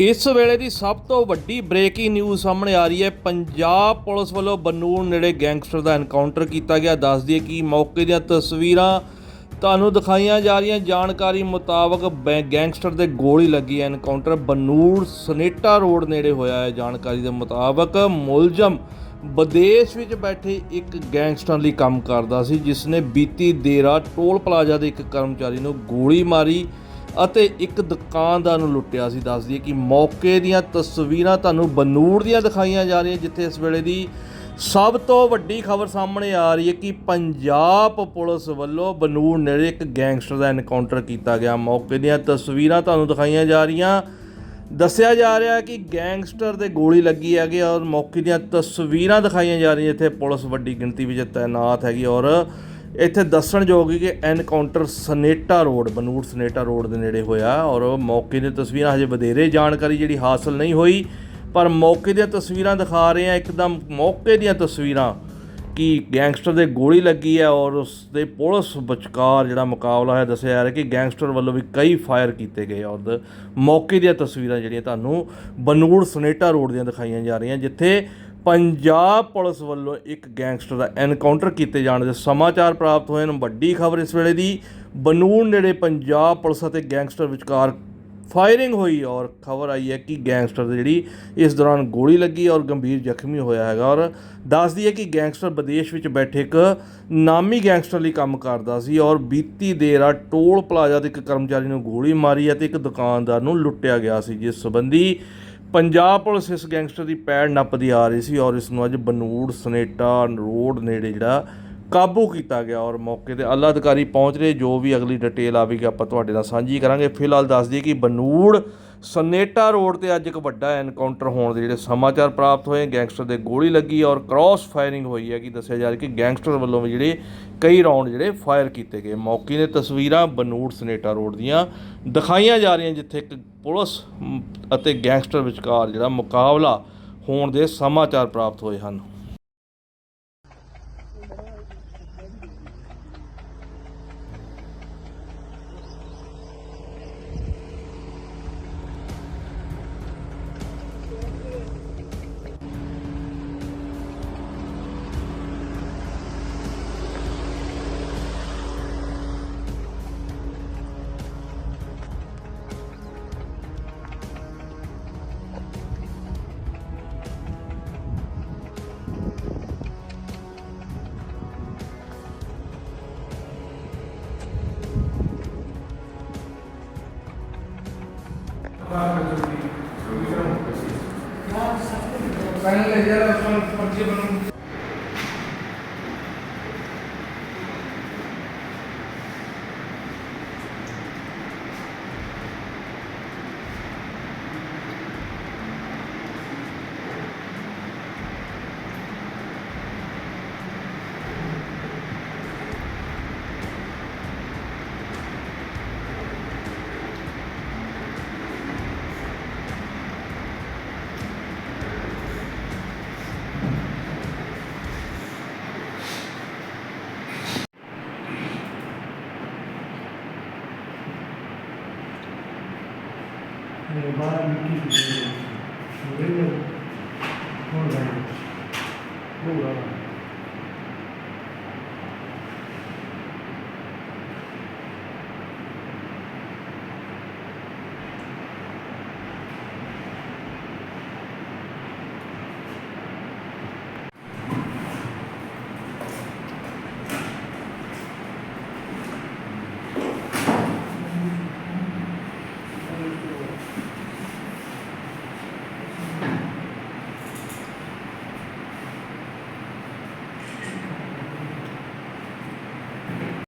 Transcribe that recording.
ਇਸ ਵੇਲੇ ਦੀ ਸਭ ਤੋਂ ਵੱਡੀ ਬ੍ਰੇਕਿੰਗ ਨਿਊਜ਼ ਸਾਹਮਣੇ ਆ ਰਹੀ ਹੈ। ਪੰਜਾਬ ਪੁਲਿਸ ਵੱਲੋਂ ਬਨੂੜ ਨੇੜੇ ਗੈਂਗਸਟਰ ਦਾ ਐਨਕਾਊਂਟਰ ਕੀਤਾ ਗਿਆ। ਦੱਸ ਦਈਏ ਕਿ ਮੌਕੇ ਦੀਆਂ ਤਸਵੀਰਾਂ ਤੁਹਾਨੂੰ ਦਿਖਾਈਆਂ ਜਾ ਰਹੀਆਂ। ਜਾਣਕਾਰੀ ਮੁਤਾਬਕ ਬੈ- ਗੈਂਗਸਟਰ ਦੇ ਗੋਲੀ ਲੱਗੀ ਹੈ। ਐਨਕਾਊਂਟਰ ਬਨੂੜ ਸਨੇਟਾ ਰੋਡ ਨੇੜੇ ਹੋਇਆ ਹੈ। ਜਾਣਕਾਰੀ ਦੇ ਮੁਤਾਬਕ ਮੁਲਜ਼ਮ ਵਿਦੇਸ਼ ਵਿੱਚ ਬੈਠੇ ਇੱਕ ਗੈਂਗਸਟਰ ਲਈ ਕੰਮ ਕਰਦਾ ਸੀ ਜਿਸ ਨੇ ਬੀਤੀ ਦੇਰ ਰਾਤ ਟੋਲ ਪਲਾਜ਼ਾ ਦੇ ਇੱਕ ਕਰਮਚਾਰੀ ਨੂੰ ਗੋਲੀ ਮਾਰੀ। ਅਤੇ ਇੱਕ ਦੁਕਾਨਦਾਰ ਨੂੰ ਲੁੱਟਿਆ ਸੀ। ਦੱਸ ਦਈਏ ਕਿ ਮੌਕੇ ਦੀਆਂ ਤਸਵੀਰਾਂ ਤੁਹਾਨੂੰ ਬਨੂੜ ਦੀਆਂ ਦਿਖਾਈਆਂ ਜਾ ਰਹੀਆਂ, ਜਿੱਥੇ ਇਸ ਵੇਲੇ ਦੀ ਸਭ ਤੋਂ ਵੱਡੀ ਖਬਰ ਸਾਹਮਣੇ ਆ ਰਹੀ ਹੈ ਕਿ ਪੰਜਾਬ ਪੁਲਿਸ ਵੱਲੋਂ ਬਨੂੜ ਨੇੜੇ ਇੱਕ ਗੈਂਗਸਟਰ ਦਾ ਐਨਕਾਊਂਟਰ ਕੀਤਾ ਗਿਆ। ਮੌਕੇ ਦੀਆਂ ਤਸਵੀਰਾਂ ਤੁਹਾਨੂੰ ਦਿਖਾਈਆਂ ਜਾ ਰਹੀਆਂ। ਦੱਸਿਆ ਜਾ ਰਿਹਾ ਕਿ ਗੈਂਗਸਟਰ ਦੇ ਗੋਲੀ ਲੱਗੀ ਹੈਗੀ ਔਰ ਮੌਕੇ ਦੀਆਂ ਤਸਵੀਰਾਂ ਦਿਖਾਈਆਂ ਜਾ ਰਹੀਆਂ ਇੱਥੇ ਪੁਲਿਸ ਵੱਡੀ ਗਿਣਤੀ ਵਿੱਚ ਤਾਇਨਾਤ ਹੈਗੀ ਔਰ ਇੱਥੇ ਦੱਸਣਯੋਗ ਹੈ ਕਿ encounter Saneta road Banur Saneta road ਦੇ ਨੇੜੇ ਹੋਇਆ ਔਰ ਮੌਕੇ ਦੀਆਂ ਤਸਵੀਰਾਂ ਹਜੇ ਵਧੇਰੇ ਜਾਣਕਾਰੀ ਜਿਹੜੀ ਹਾਸਲ ਨਹੀਂ ਹੋਈ, ਪਰ ਮੌਕੇ ਦੀਆਂ ਤਸਵੀਰਾਂ ਦਿਖਾ ਰਹੇ ਆ ਇੱਕਦਮ ਮੌਕੇ ਦੀਆਂ ਤਸਵੀਰਾਂ ਕਿ ਗੈਂਗਸਟਰ ਦੇ ਗੋਲੀ ਲੱਗੀ ਹੈ ਔਰ ਉਸ ਦੇ ਪੁਲਿਸ ਵਿਚਕਾਰ ਜਿਹੜਾ ਮੁਕਾਬਲਾ ਹੈ, ਦੱਸਿਆ ਜਾ ਰਿਹਾ ਕਿ ਗੈਂਗਸਟਰ ਵੱਲੋਂ ਵੀ ਕਈ ਫਾਇਰ ਕੀਤੇ ਗਏ ਔਰ ਮੌਕੇ ਦੀਆਂ ਤਸਵੀਰਾਂ ਜਿਹੜੀਆਂ ਤੁਹਾਨੂੰ ਬਨੂੜ ਸਨੇਟਾ ਰੋਡ ਦੀਆਂ ਦਿਖਾਈਆਂ ਜਾ ਰਹੀਆਂ, ਜਿੱਥੇ ਪੰਜਾਬ ਪੁਲਿਸ ਵੱਲੋਂ ਇੱਕ ਗੈਂਗਸਟਰ ਦਾ ਐਨਕਾਊਂਟਰ ਕੀਤੇ ਜਾਣ ਦੇ ਸਮਾਚਾਰ ਪ੍ਰਾਪਤ ਹੋਏ ਹਨ। ਵੱਡੀ ਖਬਰ ਇਸ ਵੇਲੇ ਦੀ, ਬਨੂੜ ਨੇੜੇ ਪੰਜਾਬ ਪੁਲਿਸ ਅਤੇ ਗੈਂਗਸਟਰ ਵਿਚਕਾਰ ਫਾਇਰਿੰਗ ਹੋਈ ਔਰ ਖਬਰ ਆਈ ਹੈ ਕਿ ਗੈਂਗਸਟਰ ਦੀ ਜਿਹੜੀ ਇਸ ਦੌਰਾਨ ਗੋਲੀ ਲੱਗੀ ਔਰ ਗੰਭੀਰ ਜ਼ਖਮੀ ਹੋਇਆ ਹੈਗਾ ਔਰ ਦੱਸਦੀ ਹੈ ਕਿ ਗੈਂਗਸਟਰ ਵਿਦੇਸ਼ ਵਿੱਚ ਬੈਠੇ ਇੱਕ ਨਾਮੀ ਗੈਂਗਸਟਰ ਲਈ ਕੰਮ ਕਰਦਾ ਸੀ ਔਰ ਬੀਤੀ ਦੇਰ ਆ ਟੋਲ ਪਲਾਜ਼ਾ ਤੇ ਇੱਕ ਕਰਮਚਾਰੀ ਨੂੰ ਗੋਲੀ ਮਾਰੀ ਅਤੇ ਇੱਕ ਦੁਕਾਨਦਾਰ ਨੂੰ ਲੁੱਟਿਆ ਗਿਆ ਸੀ। ਜਿਸ ਸੰਬੰਧੀ ਪੰਜਾਬ ਪੁਲਿਸ ਇਸ ਗੈਂਗਸਟਰ ਦੀ ਪੈੜ ਨੱਪਦੀ ਆ ਰਹੀ ਸੀ ਔਰ ਇਸ ਨੂੰ ਅੱਜ ਬਨੂੜ ਸਨੇਟਾ ਰੋਡ ਨੇੜੇ ਜਿਹੜਾ ਕਾਬੂ ਕੀਤਾ ਗਿਆ ਔਰ ਮੌਕੇ ਤੇ ਆਲਾ ਅਧਿਕਾਰੀ ਪਹੁੰਚ ਰਹੇ, ਜੋ ਵੀ ਅਗਲੀ ਡਿਟੇਲ ਆਵੇਗੀ ਆਪਾਂ ਤੁਹਾਡੇ ਨਾਲ ਸਾਂਝੀ ਕਰਾਂਗੇ। ਫਿਲਹਾਲ ਦੱਸ ਦਈਏ ਕਿ ਬਨੂੜ ਸਨੇਟਾ ਰੋਡ ਤੇ ਅੱਜ ਇੱਕ ਵੱਡਾ ਐਨਕਾਊਂਟਰ ਹੋਣ ਦੇ ਜਿਹੜੇ ਸਮਾਚਾਰ ਪ੍ਰਾਪਤ ਹੋਏ, ਗੈਂਗਸਟਰ ਦੇ ਗੋਲੀ ਲੱਗੀ ਔਰ ਕ੍ਰਾਸ ਫਾਇਰਿੰਗ ਹੋਈ ਹੈ ਕਿ ਦੱਸਿਆ ਜਾ ਰਿਹਾ ਕਿ ਗੈਂਗਸਟਰ ਵੱਲੋਂ ਵੀ ਜਿਹੜੇ ਕਈ ਰਾਉਂਡ ਜਿਹੜੇ ਫਾਇਰ ਕੀਤੇ ਗਏ। ਮੌਕੇ ਦੀਆਂ ਤਸਵੀਰਾਂ ਬਨੂੜ ਸਨੇਟਾ ਰੋਡ ਦੀਆਂ ਦਿਖਾਈਆਂ ਜਾ ਰਹੀਆਂ, ਜਿੱਥੇ ਇੱਕ ਪੁਲਿਸ ਅਤੇ ਗੈਂਗਸਟਰ ਵਿਚਕਾਰ ਜਿਹੜਾ ਮੁਕਾਬਲਾ ਹੋਣ ਦੇ ਸਮਾਚਾਰ ਪ੍ਰਾਪਤ ਹੋਏ ਹਨ। Finally, there are some forgiven. અને બાર મીઠી બહુ આવે